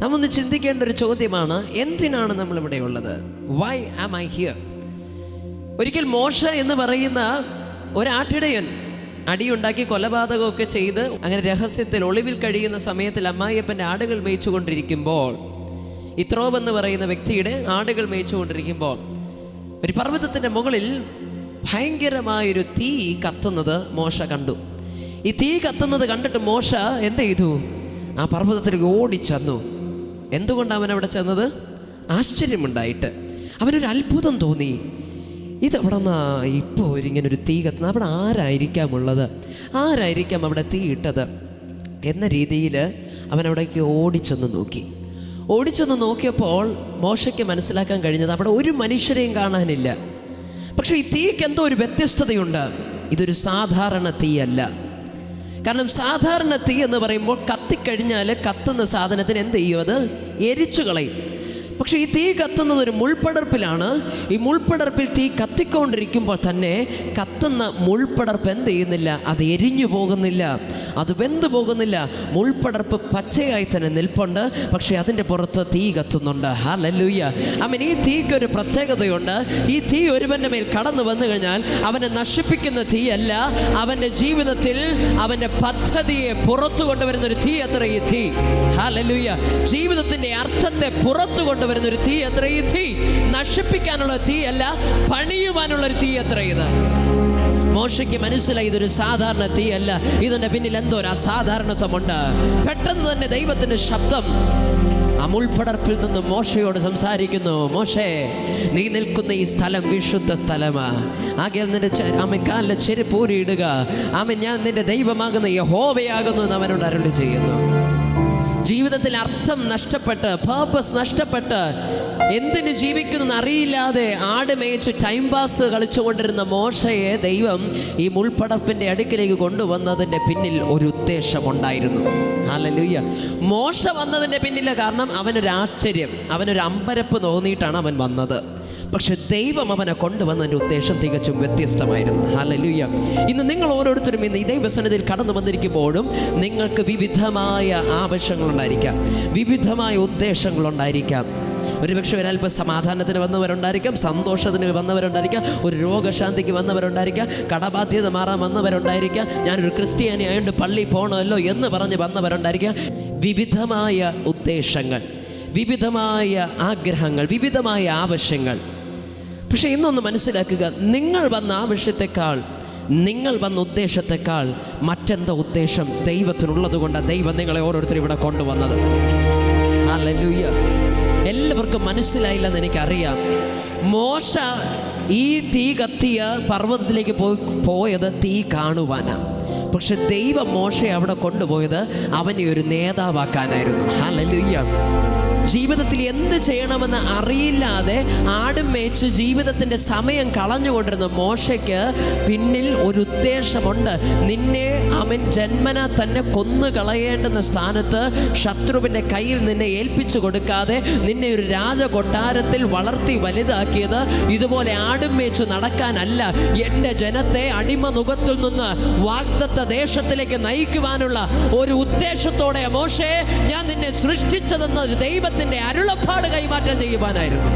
നാം ഒന്ന് ചിന്തിക്കേണ്ട ഒരു ചോദ്യമാണ് എന്തിനാണ് നമ്മൾ ഇവിടെ ഉള്ളത്? വൈ ആം ഐ ഹിയർ ഒരിക്കൽ മോശ എന്ന് പറയുന്ന ഒരാട്ടിടയൻ അടിയുണ്ടാക്കി കൊലപാതകമൊക്കെ ചെയ്ത് അങ്ങനെ രഹസ്യത്തിൽ ഒളിവിൽ കഴിയുന്ന സമയത്തിൽ അമ്മായിയപ്പന്റെ ആടുകൾ മേയിച്ചുകൊണ്ടിരിക്കുമ്പോൾ ഇത്രോബ് എന്ന് പറയുന്ന വ്യക്തിയുടെ ആടുകൾ മേയിച്ചുകൊണ്ടിരിക്കുമ്പോൾ ഒരു പർവതത്തിന്റെ മുകളിൽ ഭയങ്കരമായൊരു തീ കത്തുന്നത് മോശ കണ്ടു. ഈ തീ കത്തുന്നത് കണ്ടിട്ട് മോശ എന്ത് ചെയ്തു? ആ പർവതത്തിലേക്ക് ഓടിച്ചെന്നു. എന്തുകൊണ്ടാണ് അവൻ അവിടെ ചെന്നത്? ആശ്ചര്യമുണ്ടായിട്ട് അവനൊരു അത്ഭുതം തോന്നി. ഇതവിടെ നിന്നാ ഇപ്പോൾ ഇങ്ങനെ ഒരു തീ കത്തുന്നത്? അവിടെ ആരായിരിക്കാം ഉള്ളത് ആരായിരിക്കാം അവിടെ തീ ഇട്ടത്? എന്ന രീതിയിൽ അവൻ അവിടേക്ക് ഓടിച്ചെന്ന് നോക്കി. ഓടിച്ചെന്ന് നോക്കിയപ്പോൾ മോശയ്ക്ക് മനസ്സിലാക്കാൻ കഴിഞ്ഞത് അവിടെ ഒരു മനുഷ്യരെയും കാണാനില്ല. പക്ഷേ ഈ തീക്ക് എന്തോ ഒരു വ്യത്യസ്തതയുണ്ട്. ഇതൊരു സാധാരണ തീയല്ല. കാരണം സാധാരണ തീ എന്ന് പറയുമ്പോൾ കത്തിക്കഴിഞ്ഞാൽ കത്തുന്ന സാധനത്തിന് എന്ത് ചെയ്യും അത്? എരിച്ചു കളയും. പക്ഷേ ഈ തീ കത്തുന്നത് ഒരു മുൾപ്പടർപ്പിലാണ്. ഈ മുൾപ്പടർപ്പിൽ തീ കത്തിക്കൊണ്ടിരിക്കുമ്പോൾ തന്നെ കത്തുന്ന മുൾപ്പടർപ്പ് എന്ത് ചെയ്യുന്നില്ല അത് എരിഞ്ഞു പോകുന്നില്ല. അത് വെന്തു പോകുന്നില്ല. മുൾപ്പടർപ്പ് പച്ചയായി തന്നെ നിൽപ്പുണ്ട്. പക്ഷേ അതിന്റെ പുറത്ത് തീ കത്തുന്നുണ്ട്. ഹാലല്ലൂയ്യ അവൻ ഈ തീക്കൊരു പ്രത്യേകതയുണ്ട്. ഈ തീ ഒരുവന്റെ മേൽ കടന്നു വന്നു കഴിഞ്ഞാൽ അവനെ നശിപ്പിക്കുന്ന തീയല്ല. അവന്റെ ജീവിതത്തിൽ അവന്റെ പദ്ധതിയെ പുറത്തു കൊണ്ടുവരുന്ന ഒരു തീ അത്ര ഈ തീ. ഹാലല്ലൂയ്യ ജീവിതത്തിന്റെ അർത്ഥത്തെ പുറത്തു കൊണ്ടുവരുന്ന ഒരു തീ അത്ര ഈ തീ നശിപ്പിക്കാനുള്ള തീ അല്ല പണിയുവാനുള്ള ഒരു തീ അത്ര ഇത്? മോശയ്ക്ക് മനസ്സിലായി ഇതൊരു സാധാരണ തീയല്ല ഇതിന്റെ പിന്നിൽ എന്തോ ഒരു അസാധാരണത്വമുണ്ട്. പെട്ടെന്ന് തന്നെ ദൈവത്തിന്റെ ശബ്ദം അമുൾപടർപ്പിൽ നിന്ന് മോശയോട് സംസാരിക്കുന്നു. മോശേ നീ നിൽക്കുന്ന ഈ സ്ഥലം വിശുദ്ധ സ്ഥലമാ. ആകെ നിന്റെ അമ്മ കാലിലെ ചെരുപ്പൂരി ഇടുക ആമ ഞാൻ നിന്റെ ദൈവമാകുന്ന യഹോവയാകുന്നു എന്ന് അവനോട് അരുളി ചെയ്യുന്നു. ജീവിതത്തിൽ അർത്ഥം നഷ്ടപ്പെട്ട് പേർപ്പസ് നഷ്ടപ്പെട്ട് എന്തിനു ജീവിക്കുന്നു അറിയില്ലാതെ ആട് മേയിച്ച് ടൈം പാസ് കളിച്ചുകൊണ്ടിരുന്ന മോശയെ ദൈവം ഈ മുൾപ്പടപ്പിന്റെ അടുക്കിലേക്ക് കൊണ്ടുവന്നതിന്റെ പിന്നിൽ ഒരു ഉദ്ദേശമുണ്ടായിരുന്നു. അല്ലല്ലുയ്യ മോശ വന്നതിന്റെ പിന്നിലെ കാരണം അവനൊരാശ്ചര്യം അവനൊരു അമ്പരപ്പ് തോന്നിയിട്ടാണ് അവൻ വന്നത്. പക്ഷെ ദൈവം അവനെ കൊണ്ടുവന്നതിന്റെ ഉദ്ദേശം തികച്ചും വ്യത്യസ്തമായിരുന്നു. ഹാലലുയ്യ ഇന്ന് നിങ്ങൾ ഓരോരുത്തരും ഇന്ന് ഈ ദൈവസന്നിധിയിൽ കടന്നു വന്നിരിക്കുമ്പോഴും നിങ്ങൾക്ക് വിവിധമായ ആവശ്യങ്ങളുണ്ടായിരിക്കാം. വിവിധമായ ഉദ്ദേശങ്ങളുണ്ടായിരിക്കാം. ഒരുപക്ഷെ ഒരല്പം സമാധാനത്തിന് വന്നവരുണ്ടായിരിക്കാം സന്തോഷത്തിന് വന്നവരുണ്ടായിരിക്കാം ഒരു രോഗശാന്തിക്ക് വന്നവരുണ്ടായിരിക്കാം കടബാധ്യത മാറാൻ വന്നവരുണ്ടായിരിക്കാം ഞാനൊരു ക്രിസ്ത്യാനി ആയതുകൊണ്ട് പള്ളി പോകണമല്ലോ എന്ന് പറഞ്ഞ് വന്നവരുണ്ടായിരിക്കാം. വിവിധമായ ഉദ്ദേശങ്ങൾ വിവിധമായ ആഗ്രഹങ്ങൾ വിവിധമായ ആവശ്യങ്ങൾ. പക്ഷേ ഇന്നൊന്ന് മനസ്സിലാക്കുക. നിങ്ങൾ വന്ന ആവശ്യത്തെക്കാൾ നിങ്ങൾ വന്ന ഉദ്ദേശത്തെക്കാൾ മറ്റെന്തോ ഉദ്ദേശം? ദൈവത്തിനുള്ളത് കൊണ്ടാണ് ദൈവം നിങ്ങളെ ഓരോരുത്തരും ഇവിടെ കൊണ്ടുവന്നത്. അല്ലൂയ്യ എല്ലാവർക്കും മനസ്സിലായില്ല എന്ന് എനിക്കറിയാം. മോശ ഈ തീ കത്തിയ പർവതത്തിലേക്ക് പോയി പോയത് തീ കാണുവാനാണ് പക്ഷെ ദൈവം മോശയെ അവിടെ കൊണ്ടുപോയത് അവനെ ഒരു നേതാവാക്കാനായിരുന്നു. ഹല്ലേലൂയ ജീവിതത്തിൽ എന്ത് ചെയ്യണമെന്ന് അറിയില്ലാതെ ആടും മേച്ച് ജീവിതത്തിന്റെ സമയം കളഞ്ഞുകൊണ്ടിരുന്ന മോശയ്ക്ക് പിന്നിൽ ഒരു ഉദ്ദേശമുണ്ട്. നിന്നെ അവൻ ജന്മന തന്നെ കൊന്നു കളയേണ്ടുന്ന സ്ഥാനത്ത് ശത്രുവിന്റെ കയ്യിൽ നിന്നെ ഏൽപ്പിച്ചു കൊടുക്കാതെ നിന്നെ ഒരു രാജകൊട്ടാരത്തിൽ വളർത്തി വലുതാക്കിയത് ഇതുപോലെ ആടും മേച്ച് നടക്കാനല്ല. എന്റെ ജനത്തെ അടിമ മുഖത്തിൽ നിന്ന് വാഗ്ദത്ത ദേശത്തിലേക്ക് നയിക്കുവാനുള്ള ഒരു ഉദ്ദേശത്തോടെ മോശേ ഞാൻ നിന്നെ സൃഷ്ടിച്ചതെന്ന ഒരു ദൈവത്തിന്റെ അരുളപ്പാട് കൈമാറ്റം ചെയ്യുവാനായിരുന്നു.